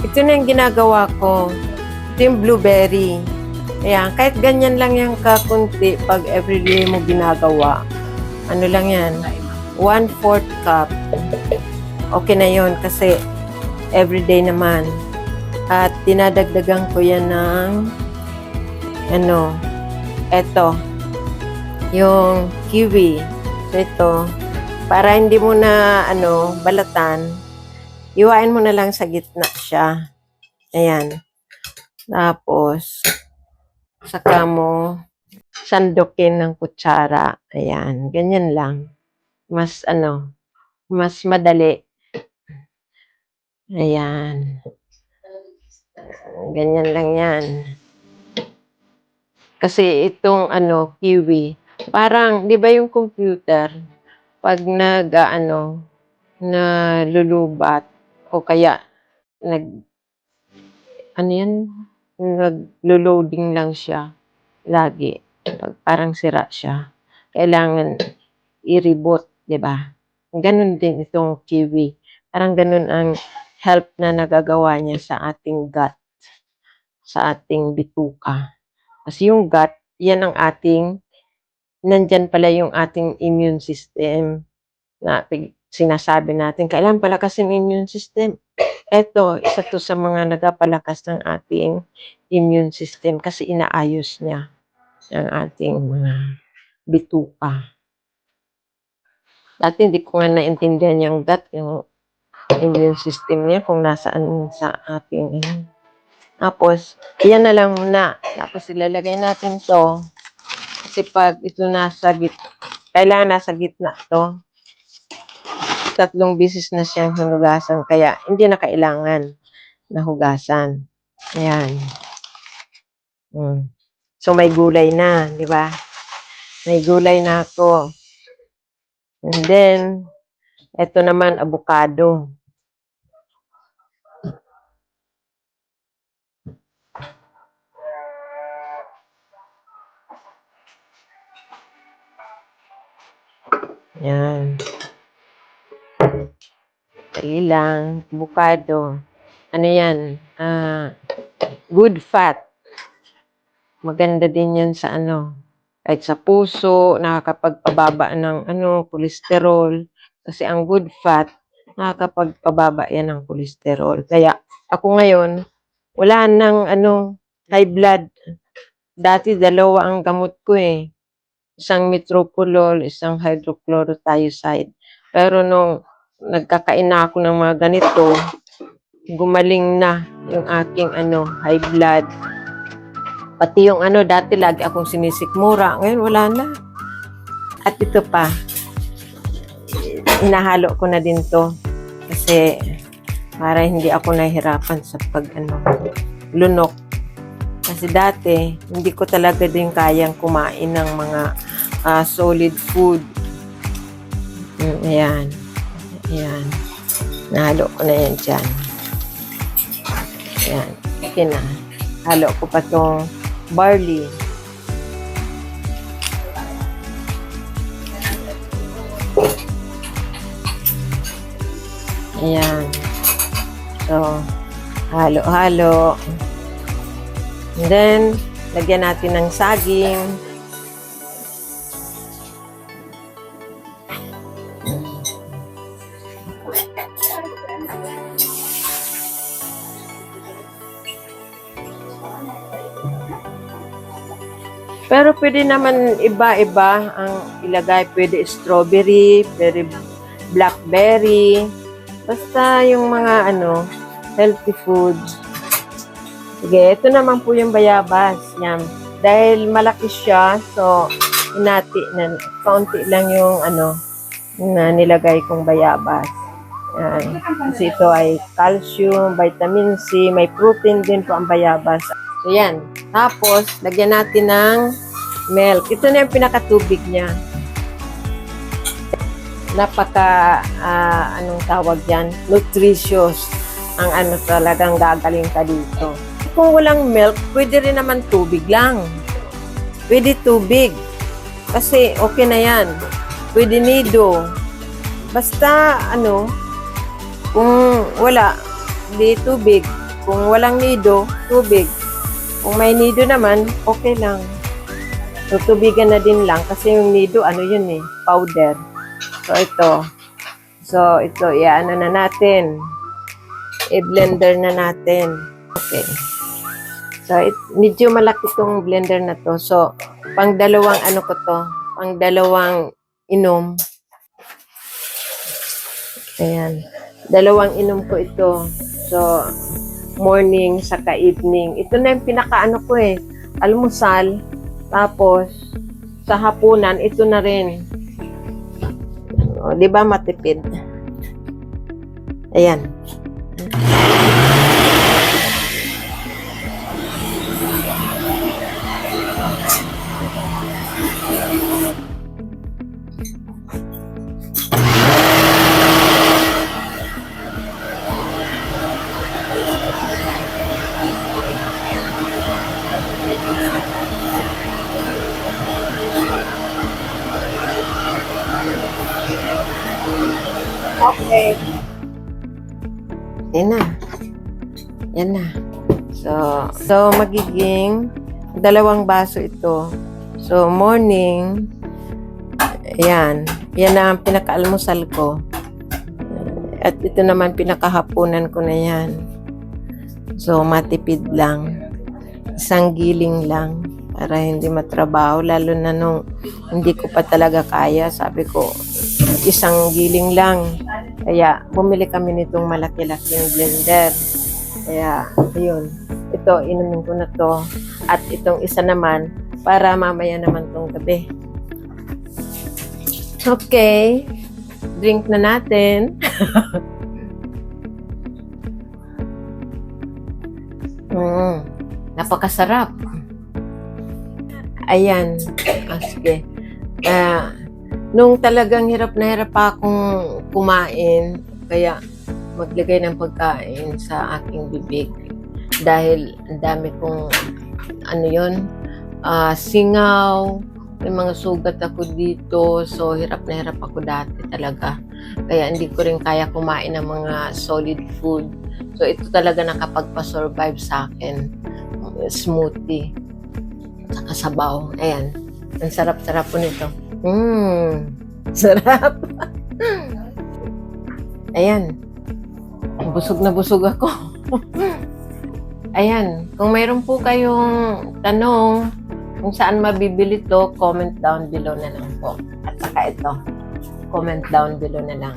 Ito na yung ginagawa ko. Ito yung blueberry. Ayan, kahit ganyan lang yung kakunti pag everyday mo ginagawa. Ano lang yan? One-fourth cup. Okay na yon kasi everyday naman. At dinadagdagan ko yan ng ano, eto, yung kiwi. So ito, para hindi mo na ano, balatan, iwain mo na lang sa gitna siya. Ayan. Tapos, saka mo sandukin ng kutsara. Ayan, ganyan lang. Mas ano, mas madali. Ayan. Ganyan lang yan. Kasi itong ano, kiwi, parang, di ba yung computer, pag nag, ano, na lulubat, o kaya, nag, ano yan, nag-loading lang siya, lagi. Pag parang sira siya. Kailangan i-reboot, di ba? Ganun din itong kiwi. Parang ganun ang help na nagagawa niya sa ating gut, sa ating bituka. Kasi yung gut, yan ang ating, nandyan pala yung ating immune system na sinasabi natin, kailangan palakasin immune system. Ito, isa to sa mga nagapalakas ng ating immune system kasi inaayos niya ang ating mga bituka. Dati hindi ko nga naintindihan yung gut, yung immune system niya kung nasaan sa ating ano. Tapos, yan na lang muna. Tapos, ilalagay natin to. Kasi pag ito nasa git, kailangan nasa gitna to. Tatlong bisis na siyang hinugasan. Kaya, hindi na kailangan na hugasan. Ayan. Mm. So, may gulay na, di ba? May gulay na ako. And then, ito naman, avocado. Yan. Dali lang. Avocado. Ano yan? Ah, good fat. Maganda din yan sa ano. Kahit sa puso, nakakapagpababa ng ano, kolesterol. Kasi ang good fat, nakakapagpababa yan ng kolesterol. Kaya ako ngayon, wala nang ano, high blood. Dati dalawa ang gamot ko eh. Isang metropolol, isang hydrochlorothiazide. Pero nung nagkakain na ako ng mga ganito, gumaling na yung aking ano, high blood. Pati yung ano, dati lagi akong sinisikmura. Ngayon wala na. At ito pa, inahalo ko na din to. Kasi para hindi ako nahihirapan sa pag ano, lunok. Kasi dati, hindi ko talaga din kayang kumain ng mga ah, solid food. Mm, ayan. Ayan. Nahalo ko na yan dyan. Ayan. Okay na. Halo ko pa tong barley. Ayan. So, halo-halo. And then, lagyan natin ng saging. Pero pwede naman iba-iba ang ilagay. Pwede strawberry, pwede blackberry. Basta yung mga ano, healthy foods. Sige, ito naman po yung bayabas. Yan. Dahil malaki siya, so inati na, kaunti lang yung ano, na nilagay kong bayabas. Yan. Kasi ito ay calcium, vitamin C, may protein din po ang bayabas. So yan. Tapos, lagyan natin ng milk. Ito na yung pinakatubig niya. Napaka, ah, anong tawag yan? Nutritious. Ang ano talagang gagaling ka dito. Kung walang milk, pwede rin naman tubig lang. Pwede tubig. Kasi okay na yan. Pwede nido. Basta, ano, kung wala, di tubig. Kung walang nido, tubig. Kung may nido naman, okay lang. Tutubigan na din lang kasi yung nido, ano yun eh, powder. So, ito. So, ito, iaano na natin. I-blender na natin. Okay. So, it, medyo malaki tong blender na to. So, pang dalawang ano ko to, pang dalawang inom. Ayan. Dalawang inom ko ito. So, morning saka evening. Ito na yung pinakaano ko eh. Almusal. Tapos, sa hapunan, ito na rin. O, di ba matipid? Ayan. Okay. Yan na. Yan na. So, so magiging dalawang baso ito. So, morning, yan. Yan na ang pinakaalmusal ko. At ito naman pinakahapunan ko na yan. So, matipid lang. Isang giling lang para hindi matrabaho. Lalo na nung hindi ko pa talaga kaya. Sabi ko, isang giling lang. Kaya, bumili kami nitong malaki-laking blender. Kaya, ayun. Ito, inumin ko na to. At itong isa naman, para mamaya naman tong gabi. Okay. Drink na natin. mm, napakasarap. Ayan. Ah, sige. Ah, nung talagang hirap na hirap pa akong kumain, kaya maglagay ng pagkain sa aking bibig. Dahil ang dami kong, ano yon ah, singaw, may mga sugat ako dito, so hirap na hirap ako dati talaga. Kaya hindi ko rin kaya kumain ng mga solid food. So ito talaga nakapagpa-survive sa akin. Smoothie. Saka sabaw. Ayan. Ang sarap-sarap po nito. Mmm. Sarap. Ayan. Busog na busog ako. Ayan. Kung mayroon po kayong tanong kung saan mabibili to, comment down below na lang po. At saka ito, comment down below na lang.